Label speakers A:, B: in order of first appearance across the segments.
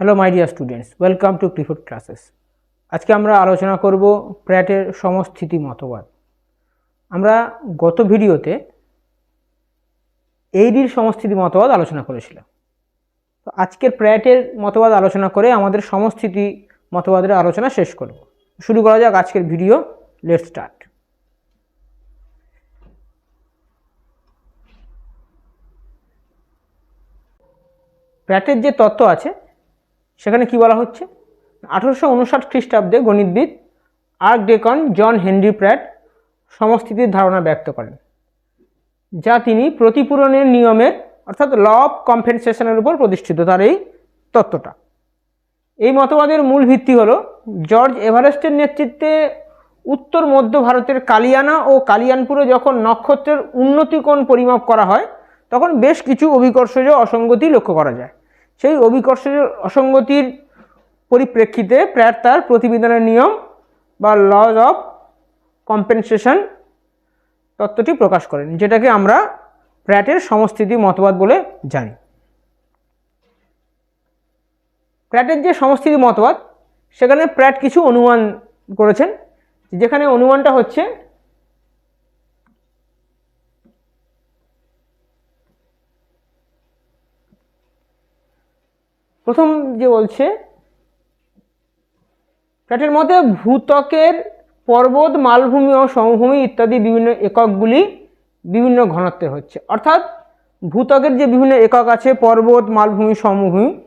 A: Hello my dear students welcome to prefood classes আজকে আমরা আলোচনা করব প্র্যাটের সমস্থিতি মতবাদ। আমরা গত ভিডিওতে এইডির সমস্থিতি মতবাদ আলোচনা করেছিলাম। তো আজকের প্র্যাটের মতবাদ আলোচনা করে আমাদের সমস্থিতি মতবাদের আলোচনা শেষ করব। শুরু করা যাক আজকের ভিডিও। লেট স্টার্ট প্র্যাটের যে তত্ত্ব আছে সেখানে কি বলা হচ্ছে? আঠারোশো উনষাট খ্রিস্টাব্দে গণিতবিদ archdeacon John Henry Pratt সমস্থিতির ধারণা ব্যক্ত করেন, যা তিনি প্রতিপূরণের নিয়মের অর্থাৎ ল অফ কম্পেনসেশনের উপর প্রতিষ্ঠিত তার এই তত্ত্বটা। এই মতবাদের মূল ভিত্তি হল জর্জ এভারেস্টের নেতৃত্বে উত্তর মধ্য ভারতের কালিয়ানা ও কালিয়ানপুরে যখন নক্ষত্রের উন্নতিকোণ পরিমাপ করা হয়, তখন বেশ কিছু অভিকর্ষজ অসঙ্গতি লক্ষ্য করা যায়। সেই অভিকর্ষের অসঙ্গতির পরিপ্রেক্ষিতে প্র্যাট তার প্রতিবেদনের নিয়ম বা লজ অফ কম্পেনসেশন তত্ত্বটি প্রকাশ করেন, যেটাকে আমরা প্র্যাটের সমস্থিতি মতবাদ বলে জানি। প্র্যাটের যে সমস্থিতি মতবাদ, সেখানে প্র্যাট কিছু অনুমান করেছেন, যেখানে অনুমানটা হচ্ছে প্রথম যে বলছে প্র্যাটের মধ্যে ভূত্বকের পর্বত, মালভূমি ও সমভূমি ইত্যাদি বিভিন্ন এককগুলি বিভিন্ন ঘনত্বের হচ্ছে। অর্থাৎ ভূত্বকের যে বিভিন্ন একক আছে, পর্বত, মালভূমি, সমভূমি,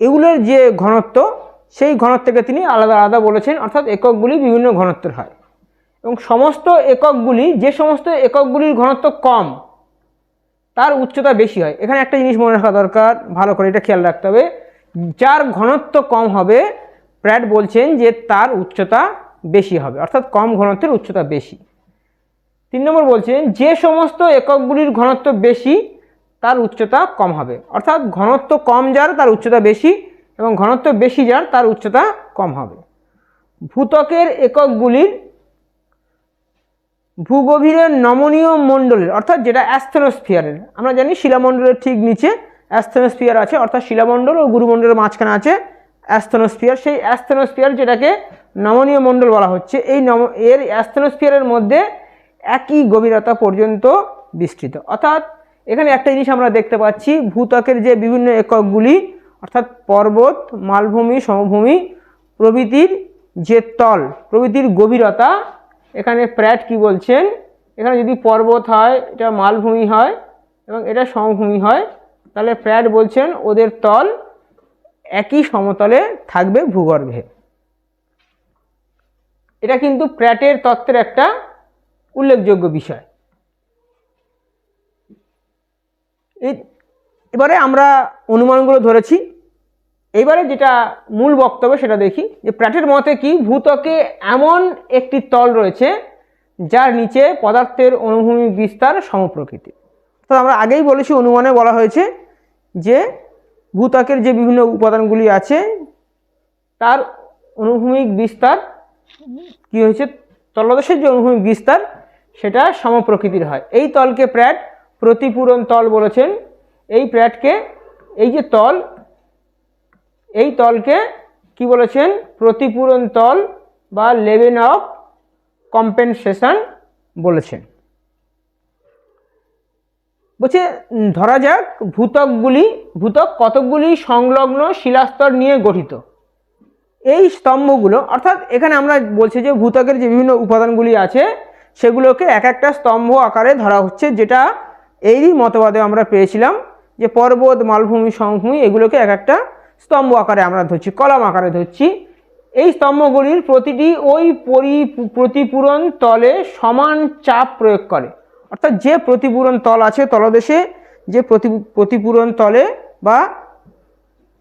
A: এগুলোর যে ঘনত্ব, সেই ঘনত্বকে তিনি আলাদা আলাদা বলেছেন। অর্থাৎ এককগুলি বিভিন্ন ঘনত্বের হয়। এবং সমস্ত এককগুলি, যে সমস্ত এককগুলির ঘনত্ব কম, তার উচ্চতা বেশি হয়। এখানে একটা জিনিস মনে রাখা দরকার, ভালো করে এটা খেয়াল রাখতে হবে। যার ঘনত্ব কম হবে প্র্যাট বলছেন যে তার উচ্চতা বেশি হবে, অর্থাৎ কম ঘনত্বের উচ্চতা বেশি। তিন নম্বর বলছেন, যে সমস্ত এককগুলির ঘনত্ব বেশি, তার উচ্চতা কম হবে। অর্থাৎ ঘনত্ব কম যার, তার উচ্চতা বেশি, এবং ঘনত্ব বেশি যার, তার উচ্চতা কম হবে। ভূতকের এককগুলির ভূগভীরের নমনীয় মণ্ডলের, অর্থাৎ যেটা অ্যাস্থেনোস্ফিয়ারের, আমরা জানি শিলামণ্ডলের ঠিক নিচে অ্যাস্থেনোস্ফিয়ার আছে, অর্থাৎ শিলামণ্ডল ও গুরুমণ্ডলের মাঝখানে আছে অ্যাস্থেনোস্ফিয়ার। সেই অ্যাস্থেনোস্ফিয়ার যেটাকে নমনীয় মণ্ডল বলা হচ্ছে, এই নম, এর অ্যাস্থেনোস্ফিয়ারের মধ্যে একই গভীরতা পর্যন্ত বিস্তৃত। অর্থাৎ এখানে একটা জিনিস আমরা দেখতে পাচ্ছি, ভূত্বকের যে বিভিন্ন এককগুলি, অর্থাৎ পর্বত, মালভূমি, সমভূমি, প্রভৃতির যে তল, প্রভৃতির গভীরতা, এখানে প্র্যাট কি বলছেন? এখানে যদি পর্বত হয়, এটা মালভূমি হয় এবং এটা সমভূমি হয় তাহলে প্র্যাট বলছেন ওদের তল একই সমতলে থাকবে ভূগর্ভে। এটা কিন্তু প্র্যাটের তত্ত্বের একটা উল্লেখযোগ্য বিষয়। এবারে আমরা অনুমানগুলো ধরেছি। এবারে যেটা মূল বক্তব্য সেটা দেখি যে প্র্যাটের মতে কি ভূতকে এমন একটি তল রয়েছে যার নিচে পদার্থের অনুভূমিক বিস্তার সমপ্রকৃতি তো আমরা আগেই বলেছি, অনুমানে বলা হয়েছে যে ভূত্বকের যে বিভিন্ন উপাদানগুলি আছে, তার অনুভূমিক বিস্তার কি হয়েছে? তলদেশের যে অনুভূমিক বিস্তার, সেটা সমপ্রকৃতির হয়। এই তলকে প্র্যাট প্রতিপূরণ তল বলেছেন। এই প্র্যাটকে, এই যে তল, এই তলকে কি বলেছেন? প্রতিপূরণ তল বা লেভেন অফ কম্পেনসেশন বলেছেন। বলছে ধরা যাক ভূতকগুলি, ভূতক কতকগুলি সংলগ্ন শিলাস্তর নিয়ে গঠিত। এই স্তম্ভগুলো, অর্থাৎ এখানে আমরা বলছি যে ভূতকের যে বিভিন্ন উপাদানগুলি আছে, সেগুলোকে এক একটা স্তম্ভ আকারে ধরা হচ্ছে, যেটা এই মতবাদে আমরা পেয়েছিলাম যে পর্বত, মালভূমি সমভূমি এগুলোকে এক একটা স্তম্ভ আকারে আমরা ধরছি, কলাম আকারে ধরছি। এই স্তম্ভগুলির প্রতিটি ওই পরি, প্রতিপূরণ তলে সমান চাপ প্রয়োগ করে। অর্থাৎ যে প্রতিপূরণ তল আছে তলদেশে, যে প্রতি, প্রতিপূরণ তলে বা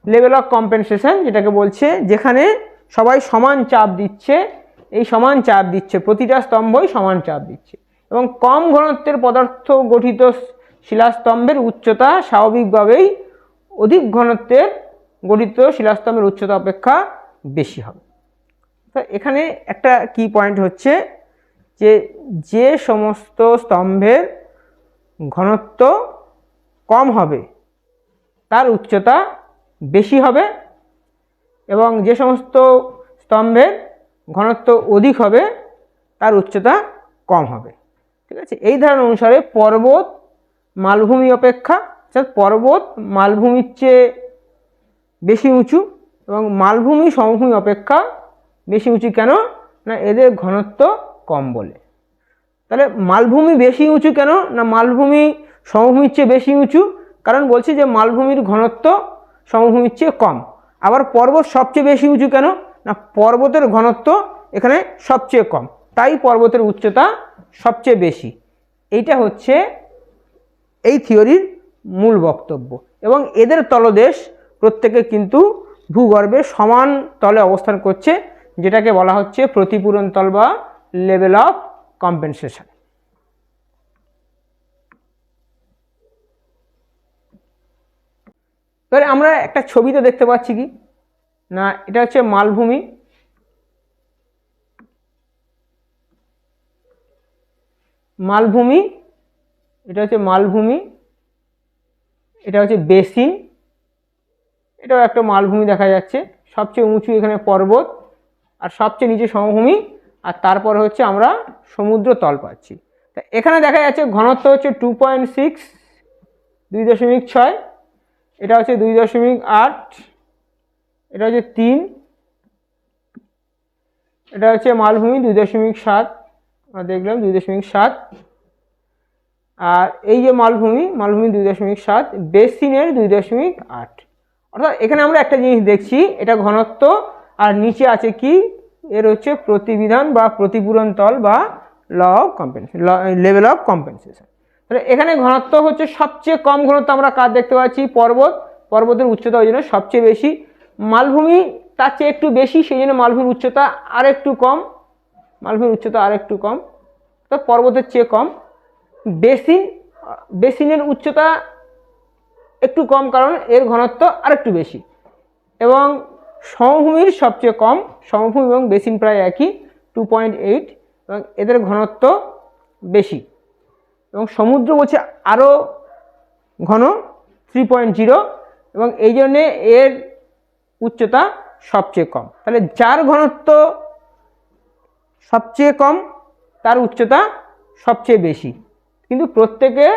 A: লেভেল অফ কম্পেনসেশন যেটাকে বলছে, যেখানে সবাই সমান চাপ দিচ্ছে, এই সমান চাপ দিচ্ছে, প্রতিটা স্তম্ভই সমান চাপ দিচ্ছে। এবং কম ঘনত্বের পদার্থ গঠিত শিলাস্তম্ভের উচ্চতা স্বাভাবিকভাবেই অধিক ঘনত্বের গঠিত শিলাস্তম্ভের উচ্চতা অপেক্ষা বেশি হবে। তো এখানে একটা কি পয়েন্ট হচ্ছে যে যে সমস্ত স্তম্ভের ঘনত্ব কম হবে, তার উচ্চতা বেশি হবে এবং যে সমস্ত স্তম্ভের ঘনত্ব অধিক হবে, তার উচ্চতা কম হবে। ঠিক আছে? এই ধারণা অনুসারে পর্বত মালভূমি অপেক্ষা, অর্থাৎ পর্বত মালভূমির চেয়ে বেশি উঁচু এবং মালভূমি সমভূমি অপেক্ষা বেশি উঁচু কেন? না, এদের ঘনত্ব কম বলে। তাহলে মালভূমি বেশি উঁচু কেন? না মালভূমি সমভূমির চেয়ে বেশি উঁচু? কারণ বলছি যে মালভূমির ঘনত্ব সমভূমির চেয়ে কম। আবার পর্বত সবচেয়ে বেশি উঁচু কেন? না পর্বতের ঘনত্ব এখানে সবচেয়ে কম। তাই পর্বতের উচ্চতা সবচেয়ে বেশি। এইটা হচ্ছে এই থিওরির মূল বক্তব্য। এবং এদের তলদেশ প্রত্যেকে কিন্তু ভূগর্ভে সমান তলে অবস্থান করছে, যেটাকে বলা হচ্ছে প্রতিপূরণ তল বা লেভেল অফ কম্পেনসেশন এবারে আমরা একটা ছবিতে দেখতে পাচ্ছি কি? না, এটা হচ্ছে মালভূমি। মালভূমি, এটা হচ্ছে মালভূমি, এটা হচ্ছে বেসিন, এটাও একটা মালভূমি দেখা যাচ্ছে। সবচেয়ে উঁচু এখানে পর্বত, আর সবচেয়ে নিচে সমভূমি আর তারপর হচ্ছে আমরা সমুদ্র তল পাচ্ছি। তা এখানে দেখা যাচ্ছে ঘনত্ব হচ্ছে টু পয়েন্ট সিক্স দুই দশমিক ছয়, এটা হচ্ছে দুই দশমিক আট, এটা হচ্ছে তিন, এটা হচ্ছে মালভূমি দুই দশমিক সাত, আমরা দেখলাম দুই দশমিক সাত। আর এই যে মালভূমি মালভূমি দুই দশমিক সাত, বেসিনের দুই দশমিক আট। অর্থাৎ এখানে আমরা একটা জিনিস দেখছি, এটা ঘনত্ব, আর নিচে আছে কি? এর হচ্ছে প্রতিবিধান বা প্রতিপূরণ তল বা law of compensation level of compensation. তাহলে এখানে ঘনত্ব হচ্ছে সবচেয়ে কম ঘনত্ব আমরা কাজ দেখতে পাচ্ছি? পর্বত। পর্বতের উচ্চতা ওই জন্য সবচেয়ে বেশি। মালভূমি তার চেয়ে একটু বেশি, সেই জন্য মালভূমির উচ্চতা আর একটু কম। মালভূমির উচ্চতা আর একটু কম। তো পর্বতের চেয়ে কম। বেসিন, বেসিনের উচ্চতা একটু কম কারণ এর ঘনত্ব আর একটু বেশি। এবং সমভূমির সবচেয়ে কম, সমভূমি এবং বেসিন প্রায় একই টু পয়েন্ট এইট এবং এদের ঘনত্ব বেশি। এবং সমুদ্র বলছে আরও ঘন থ্রি পয়েন্ট জিরো এবং এই জন্যে এর উচ্চতা সবচেয়ে কম। তাহলে যার ঘনত্ব সবচেয়ে কম, তার উচ্চতা সবচেয়ে বেশি। কিন্তু প্রত্যেকে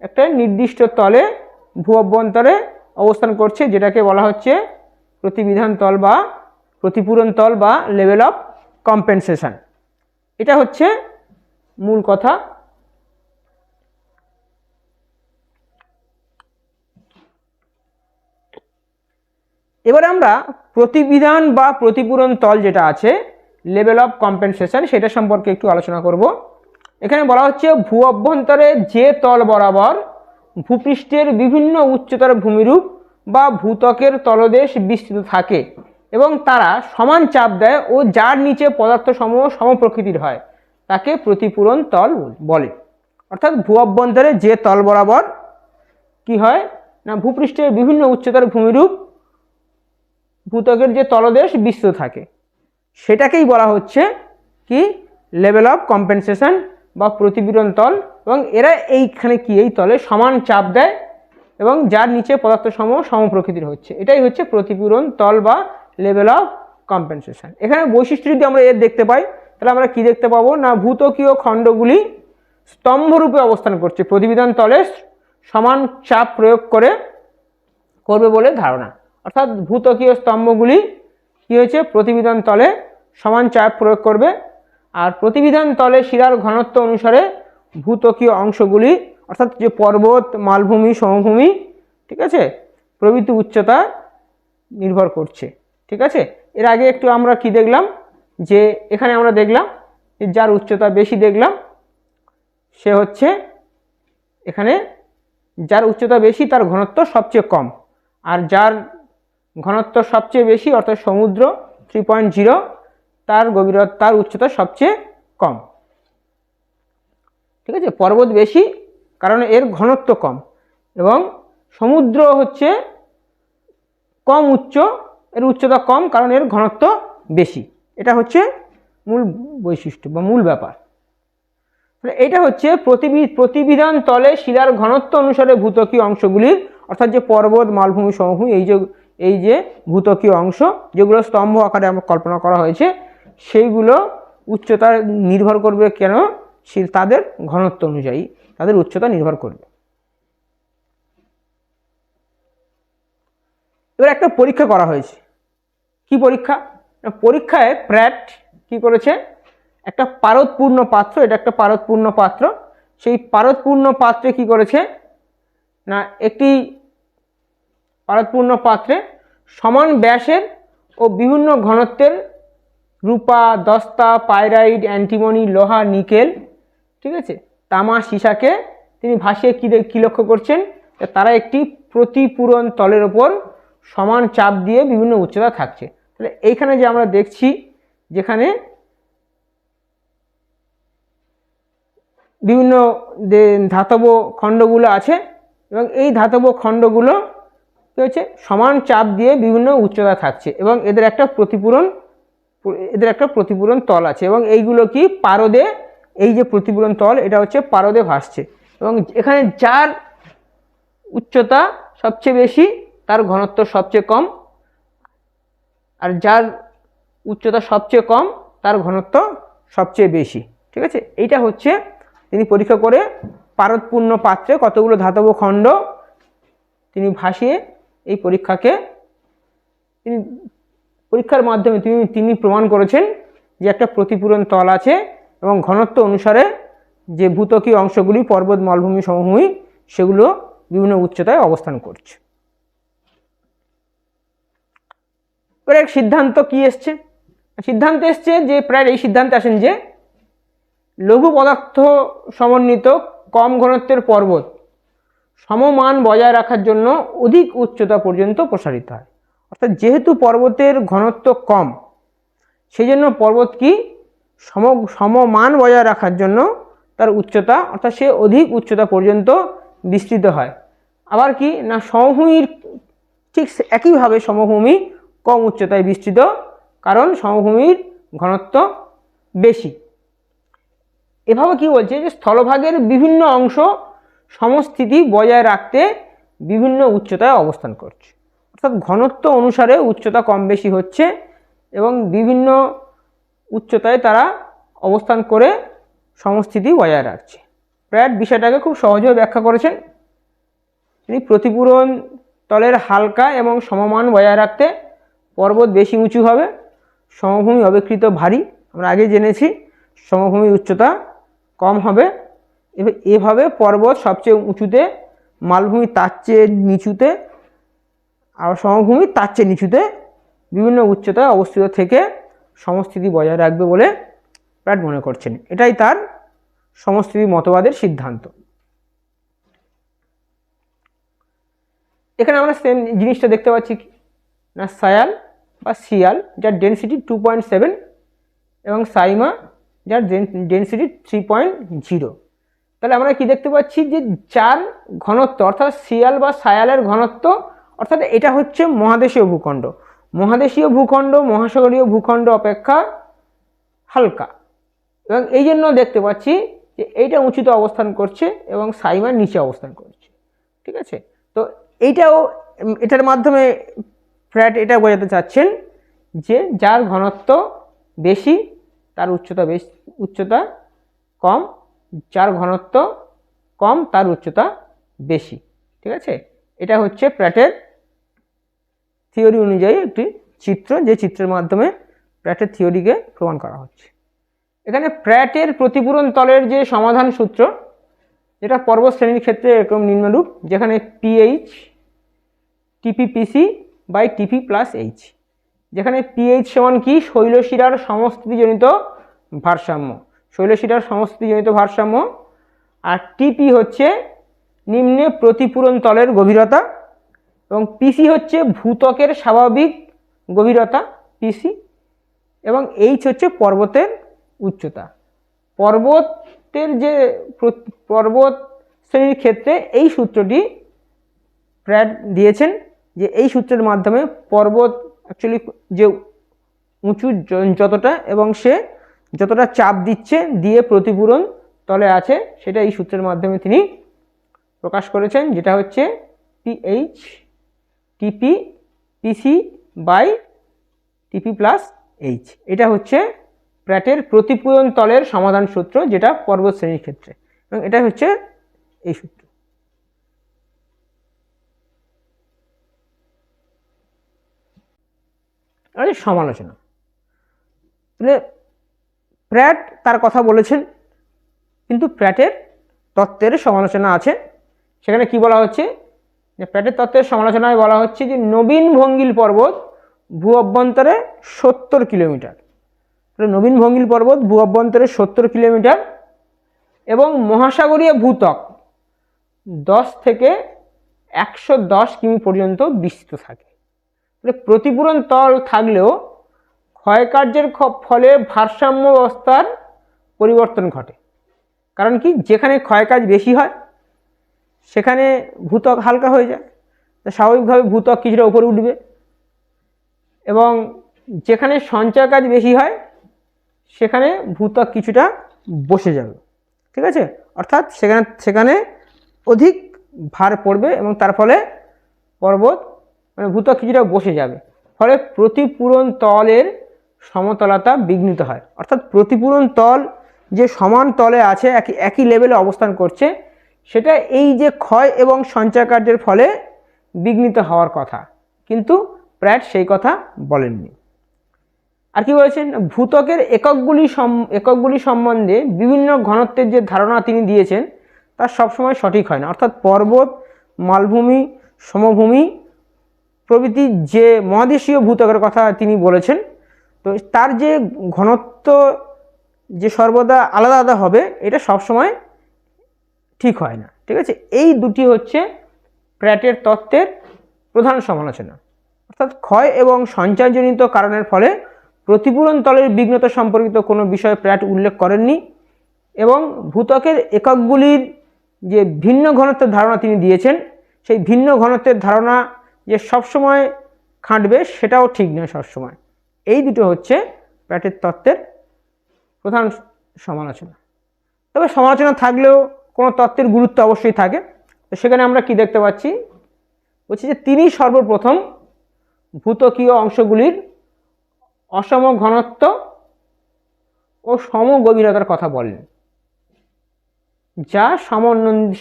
A: একটা নির্দিষ্ট তলে, ভূ অভ্যন্তরে অবস্থান করছে, যেটাকে বলা হচ্ছে প্রতিবিধান তল বা প্রতিপূরণ তল বা লেভেল অফ কম্পেনসেশন এটা হচ্ছে মূল কথা। এবারে আমরা প্রতিবিধান বা প্রতিপূরণ তল যেটা আছে লেভেল অফ কম্পেনসেশন সেটা সম্পর্কে একটু আলোচনা করব। এখানে বলা হচ্ছে ভূ অভ্যন্তরে যে তল বরাবর ভূপৃষ্ঠের বিভিন্ন উচ্চতার ভূমিরূপ বা ভূতকের তলদেশ বিস্তৃত থাকে এবং তারা সমান চাপ দেয় ও যার নিচে পদার্থসমূহ সমপ্রকৃতির হয়, তাকে প্রতিপূরণ তল বলে। অর্থাৎ ভূ অভ্যন্তরে যে তল বরাবর কি হয় না, ভূপৃষ্ঠের বিভিন্ন উচ্চতার ভূমিরূপ ভূতকের যে তলদেশ বিস্তৃত থাকে। সেটাকেই বলা হচ্ছে কি? লেভেল অফ কম্পেনসেশন বা প্রতিপীড়ন তল এবং এরা এইখানে কি? এই তলে সমান চাপ দেয় এবং যার নিচে পদার্থ সমূহ সমপ্রকৃতির হচ্ছে। এটাই হচ্ছে প্রতিপূরণ, তল বা লেভেল অফ কম্পেনসেশন এখানে বৈশিষ্ট্য যদি আমরা এর দেখতে পাই, তাহলে আমরা কি দেখতে পাবো? না, ভূতকীয় খণ্ডগুলি স্তম্ভরূপে অবস্থান করছে। প্রতিবিধান তলে সমান চাপ প্রয়োগ করে, করবে বলে ধারণা। অর্থাৎ ভূতকীয় স্তম্ভগুলি কী হয়েছে? প্রতিবিধান তলে সমান চাপ প্রয়োগ করবে। আর প্রতিবিধান তলে শিরার ঘনত্ব অনুসারে ভূতকীয় অংশগুলি অর্থাৎ যে পর্বত, মালভূমি, সমভূমি, ঠিক আছে? প্রভৃতি উচ্চতা নির্ভর করছে, ঠিক আছে? এর আগে একটু আমরা কি দেখলাম? যে এখানে আমরা দেখলাম যে যার উচ্চতা বেশি দেখলাম, সে হচ্ছে এখানে যার উচ্চতা বেশি তার ঘনত্ব সবচেয়ে কম। আর যার ঘনত্ব সবচেয়ে বেশি, অর্থাৎ সমুদ্র থ্রি পয়েন্ট জিরো তার গভীরতা, তার উচ্চতা সবচেয়ে কম। ঠিক আছে? পর্বত বেশি কারণ এর ঘনত্ব কম এবং সমুদ্র হচ্ছে কম উচ্চ, এর উচ্চতা কম কারণ এর ঘনত্ব বেশি। এটা হচ্ছে মূল বৈশিষ্ট্য বা মূল ব্যাপার। এটা হচ্ছে প্রতিবি, প্রতিবিধান তলে শিলার ঘনত্ব অনুসারে ভূতকীয় অংশগুলির, অর্থাৎ যে পর্বত, মালভূমি, সমভূমি, এই যে এই যে ভূতকীয় অংশ, যেগুলো স্তম্ভ আকারে আমার কল্পনা করা হয়েছে, সেইগুলো উচ্চতা নির্ভর করবে কেন? তাদের ঘনত্ব অনুযায়ী। তাদের উচ্চতা নির্ভর করবে। এবার একটা পরীক্ষা করা হয়েছে। কি পরীক্ষা? পরীক্ষায় প্র্যাট কি করেছে? একটা পারদপূর্ণ পাত্র, এটা একটা পারদপূর্ণ পাত্র। সেই পারদপূর্ণ পাত্রে কি করেছে? না, একটি পারদপূর্ণ পাত্রে সমান ব্যাসের ও বিভিন্ন ঘনত্বের রূপা, দস্তা পাইরাইড অ্যান্টিমনি, লোহা, নিকেল, ঠিক আছে? তামা সীসাকে তিনি ভাসিয়ে কী কী লক্ষ্য করছেন? তারা একটি প্রতিপূরণ তলের ওপর সমান চাপ দিয়ে বিভিন্ন উচ্চতা থাকছে। তাহলে এইখানে যে আমরা দেখছি, যেখানে বিভিন্ন ধাতব খণ্ডগুলো আছে এবং এই ধাতব খণ্ডগুলো কী হচ্ছে? সমান চাপ দিয়ে বিভিন্ন উচ্চতা থাকছে এবং এদের একটা প্রতিপূরণ, এদের একটা প্রতিপূরণ তল আছে এবং এইগুলো কি পারদে এই যে প্রতিপূরণ তল, এটা হচ্ছে পারদে ভাসছে। এবং এখানে যার উচ্চতা সবচেয়ে বেশি, তার ঘনত্ব সবচেয়ে কম, আর যার উচ্চতা সবচেয়ে কম, তার ঘনত্ব সবচেয়ে বেশি। ঠিক আছে? এইটা হচ্ছে তিনি পরীক্ষা করে পারদপূর্ণ পাত্রে কতগুলো ধাতব খণ্ড তিনি ভাসিয়ে এই পরীক্ষাকে তিনি পরীক্ষার মাধ্যমে তিনি তিনি প্রমাণ করেছেন যে একটা প্রতিপূরণ তল আছে এবং ঘনত্ব অনুসারে যে ভূতকীয় অংশগুলি পর্বত মালভূমি সমভূমি, সেগুলো বিভিন্ন উচ্চতায় অবস্থান করছে। এবার এক সিদ্ধান্ত কি এসছে? সিদ্ধান্ত এসছে যে প্রায় এই সিদ্ধান্তে আসেন যে লঘু পদার্থ সমন্বিত কম ঘনত্বের পর্বত সমমান বজায় রাখার জন্য অধিক উচ্চতা পর্যন্ত প্রসারিত হয়। অর্থাৎ যেহেতু পর্বতের ঘনত্ব কম, সেই জন্য পর্বত কি সম, সমমান বজায় রাখার জন্য তার উচ্চতা, অর্থাৎ সে অধিক উচ্চতা পর্যন্ত বিস্তৃত হয়। আবার কি? না, সমভূমির ঠিক একইভাবে সমভূমি কম উচ্চতায় বিস্তৃত, কারণ সমভূমির ঘনত্ব বেশি। এভাবে কি বলছে যে স্থলভাগের বিভিন্ন অংশ সমস্থিতি বজায় রাখতে বিভিন্ন উচ্চতায় অবস্থান করছে। অর্থাৎ ঘনত্ব অনুসারে উচ্চতা কম বেশি হচ্ছে এবং বিভিন্ন উচ্চতায় তারা অবস্থান করে সমস্থিতি বজায় রাখছে। প্র্যাট বিষয়টাকে খুব সহজভাবে ব্যাখ্যা করেছেন। তিনি প্রতিপূরণ তলের হালকা এবং সমমান বজায় রাখতে পর্বত বেশি উঁচু হবে, সমভূমি অবিকৃত ভারী। আমরা আগে জেনেছি সমভূমি উচ্চতা কম হবে। এভাবে পর্বত সবচেয়ে উঁচুতে, মালভূমি তার চেয়ে নিচুতে, আর সমভূমি তার চেয়ে নিচুতে বিভিন্ন উচ্চতায় অবস্থিত থেকে সমস্থিতি বজায় রাখবে বলে প্রাট মনে করছেন। এটাই তার সমস্থিতি মতবাদের সিদ্ধান্ত। এখানে আমরা সেম জিনিসটা দেখতে পাচ্ছি না, সায়াল বা সিয়াল, যার ডেন্সিটি টু পয়েন্ট সেভেন এবং সাইমা, যার ডেন্সিটি থ্রি পয়েন্ট জিরো তাহলে আমরা কি দেখতে পাচ্ছি যে যার ঘনত্ব, অর্থাৎ সিয়াল বা সায়ালের ঘনত্ব, অর্থাৎ এটা হচ্ছে মহাদেশীয় ভূখণ্ড। মহাদেশীয় ভূখণ্ড, মহাসাগরীয় ভূখণ্ড অপেক্ষা হালকা। এবং এই জন্য দেখতে পাচ্ছি যে এইটা উঁচুতে অবস্থান করছে এবং সাইমার নিচে অবস্থান করছে। ঠিক আছে? তো এইটাও এটার মাধ্যমে ফ্র্যাট এটা বোঝাতে চাচ্ছেন যে যার ঘনত্ব বেশি, তার উচ্চতা বেশি, উচ্চতা কম, যার ঘনত্ব কম, তার উচ্চতা বেশি। ঠিক আছে? এটা হচ্ছে প্র্যাটের থিওরি অনুযায়ী একটি চিত্র, যে চিত্রের মাধ্যমে প্র্যাটের থিওরিকে প্রমাণ করা হচ্ছে। এখানে প্র্যাটের প্রতিপূরণ তলের যে সমাধান সূত্র, যেটা পর্বত শ্রেণির ক্ষেত্রে এরকম নিম্নরূপ, যেখানে PH TPPC by TP plus H যেখানে পিএইচ সমান কি? শৈলশিরার সমস্থিতিজনিত ভারসাম্য। শৈলশিরার সমস্থিতিজনিত ভারসাম্য, আর টিপি হচ্ছে নিম্নে প্রতিপূরণ তলের গভীরতা এবং পিসি হচ্ছে ভূতকের স্বাভাবিক গভীরতা পিসি এবং এইচ হচ্ছে পর্বতের উচ্চতা। পর্বতের যে পর্বত শ্রেণির ক্ষেত্রে এই সূত্রটি প্র্যাট দিয়েছেন যে এই সূত্রের মাধ্যমে পর্বত অ্যাকচুয়ালি যে উঁচু যতটা এবং সে যতটা চাপ দিচ্ছে দিয়ে প্রতিপূরণ তলে আছে, সেটা এই সূত্রের মাধ্যমে তিনি প্রকাশ করেছেন, যেটা হচ্ছে PH TP TC by TP plus H এটা হচ্ছে প্র্যাটের প্রতিপূরণ তলের সমাধান সূত্র যেটা পর্বত শ্রেণির ক্ষেত্রে। এবং এটা হচ্ছে এই সূত্র। সমালোচনা। তাহলে প্র্যাট তার কথা বলেছেন, কিন্তু প্র্যাটের তত্ত্বের সমালোচনা আছে। সেখানে কি বলা হচ্ছে? যে প্র্যাটের তত্ত্বের সমালোচনায় বলা হচ্ছে যে নবীন ভঙ্গিল পর্বত ভূ অভ্যন্তরে সত্তর কিলোমিটার। নবীন ভঙ্গিল পর্বত ভূ অভ্যন্তরে সত্তর কিলোমিটার এবং মহাসাগরীয় ভূতক দশ থেকে একশো দশ কিমি পর্যন্ত বিস্তৃত থাকে। প্রতিপূরণ তল থাকলেও ক্ষয়কার্যের ফলে ভারসাম্য অবস্থার পরিবর্তন ঘটে। কারণ কি? যেখানে ক্ষয়কাজ বেশি হয় সেখানে ভূত্বক হালকা হয়ে যায়। স্বাভাবিকভাবে ভূত্বক কিছুটা উপরে উঠবে এবং যেখানে সঞ্চয় কাজ বেশি হয়, সেখানে ভূত্বক কিছুটা বসে যাবে। ঠিক আছে? অর্থাৎ সেখানে সেখানে অধিক ভার পড়বে এবং তার ফলে পর্বত মানে ভূত্বক কিছুটা বসে যাবে। ফলে প্রতিপূরণ তলের সমতলতা বিঘ্নিত হয়। অর্থাৎ প্রতিপূরণ তল যে সমান তলে আছে, একই একই লেভেলে অবস্থান করছে সেটা এই যে ক্ষয় এবং সঞ্চয় কার্যের ফলে বিঘ্নিত হওয়ার কথা। কিন্তু প্র্যাট সেই কথা বলেননি। আর কি বলেছেন? ভূতকের এককগুলি সম- এককগুলি সম্বন্ধে বিভিন্ন ঘনত্বের যে ধারণা তিনি দিয়েছেন, তা সবসময় সঠিক হয় না। অর্থাৎ পর্বত, মালভূমি, সমভূমি প্রভৃতি যে মহাদেশীয় ভূতকের কথা তিনি বলেছেন, তো তার যে ঘনত্ব যে সর্বদা আলাদা আলাদা হবে, এটা সবসময় ঠিক হয় না, ঠিক আছে? এই দুটি হচ্ছে প্র্যাটের তত্ত্বের প্রধান সমালোচনা। অর্থাৎ ক্ষয় এবং সঞ্চয়জনিত কারণের ফলে প্রতিপূরণ তলের বিঘ্নতা সম্পর্কিত কোনো বিষয় প্র্যাট উল্লেখ করেননি এবং ভূতকের এককগুলির যে ভিন্ন ঘনত্বের ধারণা তিনি দিয়েছেন, সেই ভিন্ন ঘনত্বের ধারণা যে সবসময় খাঁটবে সেটাও ঠিক নয় সবসময়। এই দুটো হচ্ছে প্র্যাটের তত্ত্বের প্রধান সমালোচনা। তবে সমালোচনা থাকলেও কোনো তত্ত্বের গুরুত্ব অবশ্যই থাকে। তো সেখানে আমরা কি দেখতে পাচ্ছি? বলছি যে তিনি সর্বপ্রথম ভূতকীয় অংশগুলির অসম ঘনত্ব ও সম গভীরতার কথা বলেন যা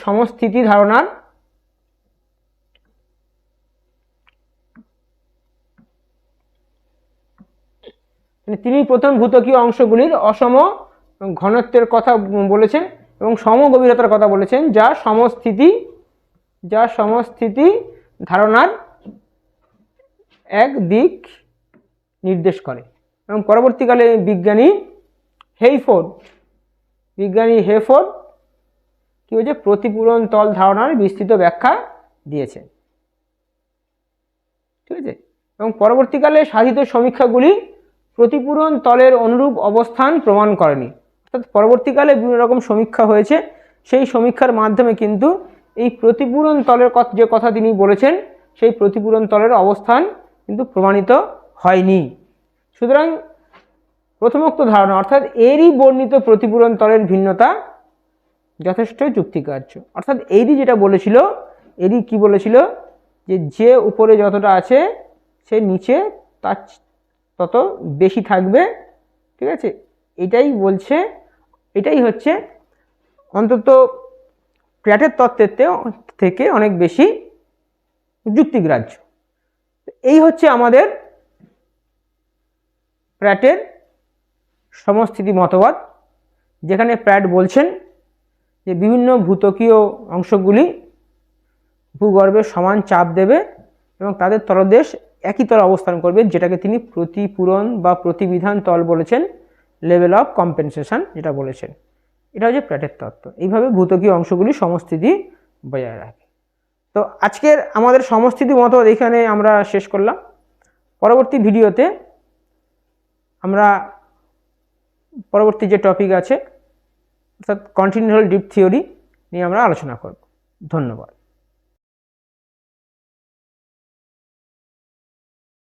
A: সমস্থিতি ধারণার মানে তিনি প্রথম ভূতকীয় অংশগুলির অসম ঘনত্বের কথা বলেছেন। এবং সম গভীরতার কথা বলেছেন, যা সমস্থিতি যা সমস্থিতি ধারণার এক দিক নির্দেশ করে। এবং পরবর্তীকালে বিজ্ঞানী হেইফোর্ড, বিজ্ঞানী হেফোর্ড কি হয়েছে প্রতিপূরণ তল ধারণার বিস্তৃত ব্যাখ্যা দিয়েছে। ঠিক আছে? এবং পরবর্তীকালে সাধিত সমীক্ষাগুলি প্রতিপূরণ তলের অনুরূপ অবস্থান প্রমাণ করেনি। পরবর্তীকালে বিভিন্ন রকম সমীক্ষা হয়েছে, সেই সমীক্ষার মাধ্যমে কিন্তু এই প্রতিপূরণ তলের যে কথা তিনি বলেছেন, সেই প্রতিপূরণ তলের অবস্থান কিন্তু প্রমাণিত হয়নি। সুতরাং প্রথমোক্ত ধারণা, অর্থাৎ এরই বর্ণিত প্রতিপূরণ তলের ভিন্নতা যথেষ্ট যুক্তিকার্য অর্থাৎ এরই যেটা বলেছিল, এরই কি বলেছিল? যে যে উপরে যতটা আছে, সে নিচে তার তত বেশি থাকবে। ঠিক আছে? এটাই বলছে এটাই হচ্ছে অন্তত প্র্যাটের তত্ত্বের থেকে অনেক বেশি যুক্তিগ্রাহ্য। এই হচ্ছে আমাদের প্র্যাটের সমস্থিতি মতবাদ, যেখানে প্র্যাট বলছেন যে বিভিন্ন ভূতকীয় অংশগুলি ভূগর্ভে সমান চাপ দেবে এবং তাদের তলদেশ একই তল অবস্থান করবে, যেটাকে তিনি প্রতিপূরণ বা প্রতিবিধান তল বলেছেন। লেভেল অফ কম্পেনসেশন যেটা বলেছেন। এটা হচ্ছে প্র্যাটের তত্ত্ব। এইভাবে ভূতকীয় অংশগুলি সমস্থিতি বজায় রাখে। তো আজকের আমাদের সমস্থিতি মতবাদ এখানে আমরা শেষ করলাম। পরবর্তী ভিডিওতে আমরা পরবর্তী যে টপিক আছে, অর্থাৎ কন্টিনিউয়াল ডিপ থিওরি নিয়ে আমরা আলোচনা করব। ধন্যবাদ।